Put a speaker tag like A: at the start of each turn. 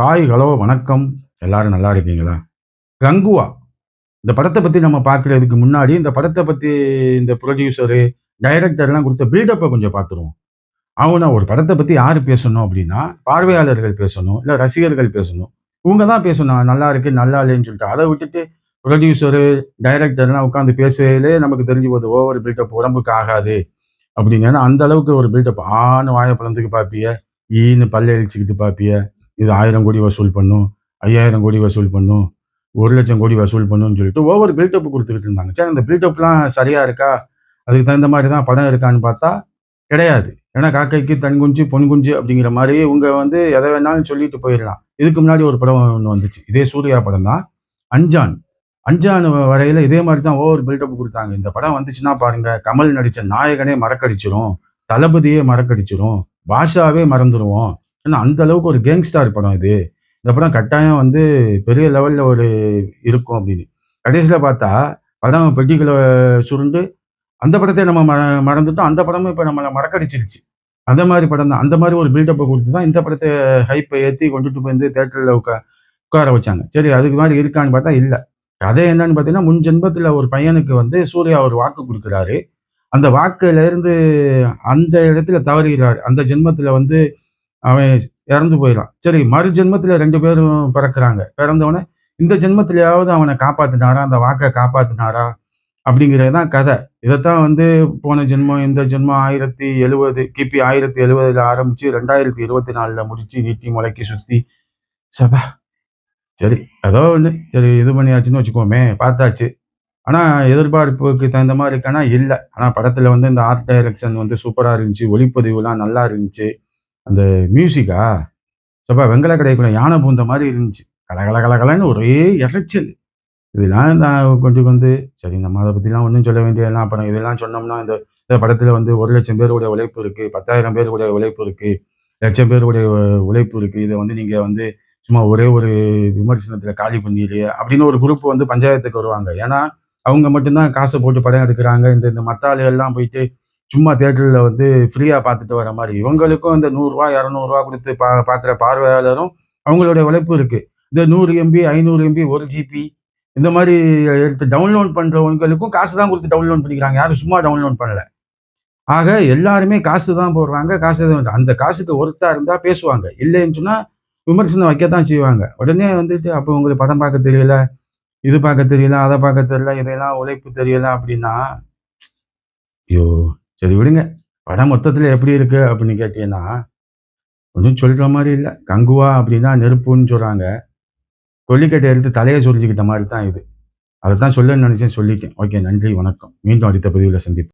A: Hi hello வணக்கம். எல்லாரும் நல்லா இருக்கீங்களா? கங்குவா இந்த படத்தை பற்றி நம்ம பார்க்குறதுக்கு முன்னாடி இந்த படத்தை பற்றி இந்த ப்ரொடியூசரு டைரக்டர்லாம் கொடுத்த பில்டப்பை கொஞ்சம் பார்த்துருவோம். அவங்க ஒரு படத்தை பற்றி யார் பேசணும் அப்படின்னா பார்வையாளர்கள் பேசணும் இல்லை ரசிகர்கள் பேசணும். இவங்க தான் பேசணும் நல்லா இருக்கு நல்லா இல்லைன்னு சொல்லிட்டு அதை விட்டுட்டு ப்ரொடியூசரு டைரக்டர்லாம் உட்காந்து பேசலே நமக்கு தெரிஞ்சு போகுது ஓவர் பில்டப் உடம்புக்கு ஆகாது அப்படிங்கன்னா அந்த அளவுக்கு ஒரு பில்டப் ஆன்னு வாய பிளந்துக்கு பார்ப்பிய ஈன்னு பல்ல இழிச்சுக்கிட்டு பார்ப்பிய. இது ஆயிரம் கோடி வசூல் பண்ணும் ஐயாயிரம் கோடி வசூல் பண்ணும் ஒரு லட்சம் கோடி வசூல் பண்ணுன்னு சொல்லிட்டு ஒவ்வொரு பில்டப் கொடுத்துக்கிட்டு இருந்தாங்க. சரி அந்த பில்டப்லாம் சரியா இருக்கா? அதுக்கு தகுந்த மாதிரி தான் படம் இருக்கான்னு பார்த்தா கிடையாது. ஏன்னா காக்கைக்கு தன் குஞ்சு பொன் குஞ்சு அப்படிங்கிற மாதிரி இவங்க வந்து எதை வேணாலும் சொல்லிட்டு போயிடலாம். இதுக்கு முன்னாடி ஒரு படம் ஒன்று வந்துச்சு. இதே சூர்யா படம் தான். அஞ்சான். அஞ்சான் வரையில இதே மாதிரி தான் ஒவ்வொரு பில்டப் கொடுத்தாங்க. இந்த படம் வந்துச்சுன்னா பாருங்க கமல் நடித்த நாயகனே மறக்கடிச்சிரும் தளபதியே மறக்கடிச்சிரும் பாஷாவே மறந்துடுவோம் ஏன்னா அந்த அளவுக்கு ஒரு கேங்ஸ்டார் படம் இது. இந்த படம் கட்டாயம் வந்து பெரிய லெவலில் ஒரு இருக்கும் அப்படின்னு. கடைசியில் பார்த்தா படம் பெட்டிகளை சுருண்டு அந்த படத்தை நம்ம ம மறந்துட்டோம். அந்த படமும் இப்போ நம்மளை மறக்கடிச்சிருச்சு. அந்த மாதிரி படம் தான். அந்த மாதிரி ஒரு பில்டப்பை கொடுத்து தான் இந்த படத்தை ஹைப்பை ஏற்றி கொண்டுட்டு போய் வந்து தேட்டரில் உட்கா உட்கார வச்சாங்க. சரி அதுக்கு மாதிரி இருக்கான்னு பார்த்தா இல்லை. கதை என்னன்னு பார்த்தீங்கன்னா முன் ஜென்மத்தில் ஒரு பையனுக்கு வந்து சூர்யா ஒரு வாக்கு கொடுக்குறாரு. அந்த வாக்குல இருந்து அந்த இடத்துல தவறுகிறார். அந்த ஜென்மத்தில் வந்து அவன் இறந்து போயிடலாம் சரி மறு ஜென்மத்தில் ரெண்டு பேரும் பிறக்கிறாங்க. பிறந்தவொடனே இந்த ஜென்மத்திலேயாவது அவனை காப்பாத்தினாரா? அந்த வாக்கை காப்பாத்தினாரா? அப்படிங்கிறது தான் கதை. இதைத்தான் வந்து போன ஜென்மம் இந்த ஜென்மம் ஆயிரத்தி எழுவது கிபி ஆயிரத்தி எழுபதுல ஆரம்பிச்சு ரெண்டாயிரத்தி இருபத்தி நாலுல முடிச்சு நீட்டி முளைக்கி சுத்தி சபா. சரி ஏதோ ஒன்று சரி இது பண்ணியாச்சுன்னு வச்சுக்கோமே பார்த்தாச்சு. ஆனால் எதிர்பார்ப்புக்கு தகுந்த மாதிரி இருக்கானா? இல்லை. ஆனால் படத்தில் வந்து இந்த ஆர்ட் டைரக்ஷன் வந்து சூப்பராக இருந்துச்சு ஒளிப்பதிவுலாம் நல்லா இருந்துச்சு. அந்த மியூசிக்கா சப்பா வெங்கல கடைக்குள்ள யானை பூந்த மாதிரி இருந்துச்சு. கலகல கலகலன்னு ஒரே இறைச்சல். இதெல்லாம் நான் கொண்டு வந்து சரி நம்ம அதை பற்றிலாம் ஒன்றும் சொல்ல வேண்டியதெல்லாம் அப்புறம் இதெல்லாம் சொன்னோம்னா இந்த இந்த படத்தில் வந்து ஒரு லட்சம் பேருடைய உழைப்பு இருக்குது பத்தாயிரம் பேருடைய உழைப்பு இருக்குது லட்சம் பேருடைய உழைப்பு இருக்குது இதை வந்து நீங்கள் வந்து சும்மா ஒரே ஒரு விமர்சனத்தில் காலி பண்ணிடு அப்படின்னு ஒரு குரூப் வந்து பஞ்சாயத்துக்கு வருவாங்க. ஏன்னா அவங்க மட்டும்தான் காசை போட்டு படம் எடுக்கிறாங்க. இந்த இந்த மத்த ஆளுகள்லாம் போயிட்டு சும்மா தேட்டரில் வந்து ஃப்ரீயாக பார்த்துட்டு வர மாதிரி. இவங்களுக்கும் இந்த நூறுரூவா இரநூறுவா கொடுத்து பா பார்க்குற பார்வையாளரும் அவங்களுடைய உழைப்பு இருக்குது இந்த நூறு எம்பி ஐநூறு எம்பி ஒரு ஜிபி இந்த மாதிரி எடுத்து டவுன்லோட் பண்ணுறவங்களுக்கும் காசு தான் கொடுத்து டவுன்லோட் பண்ணிக்கிறாங்க. யாரும் சும்மா டவுன்லோட் பண்ணலை. ஆக எல்லாருமே காசு தான் போடுறாங்க காசு தான் அந்த காசுக்கு ஒருத்தா இருந்தால் பேசுவாங்க. இல்லைன்னு சொன்னால் விமர்சனம் வைக்கத்தான் செய்வாங்க. உடனே வந்துட்டு அப்போ உங்களுக்கு படம் பார்க்க தெரியல இது பார்க்க தெரியல அதை பார்க்க தெரியல இதெல்லாம் உழைப்பு தெரியல அப்படின்னா ஐயோ சரி விடுங்க. படம் மொத்தத்தில் எப்படி இருக்கு அப்படின்னு கேட்டீங்கன்னா ஒன்றும் சொல்கிற மாதிரி இல்லை. கங்குவா அப்படின்னா நெருப்புன்னு சொல்கிறாங்க கொல்லிக்கட்டை எடுத்து தலையை சொரிஞ்சுக்கிட்ட மாதிரி தான் இது. அதை தான் சொல்ல நினச்சேன் சொல்லிட்டேன். ஓகே நன்றி வணக்கம். மீண்டும் அடுத்த பதிவில் சந்திப்போம்.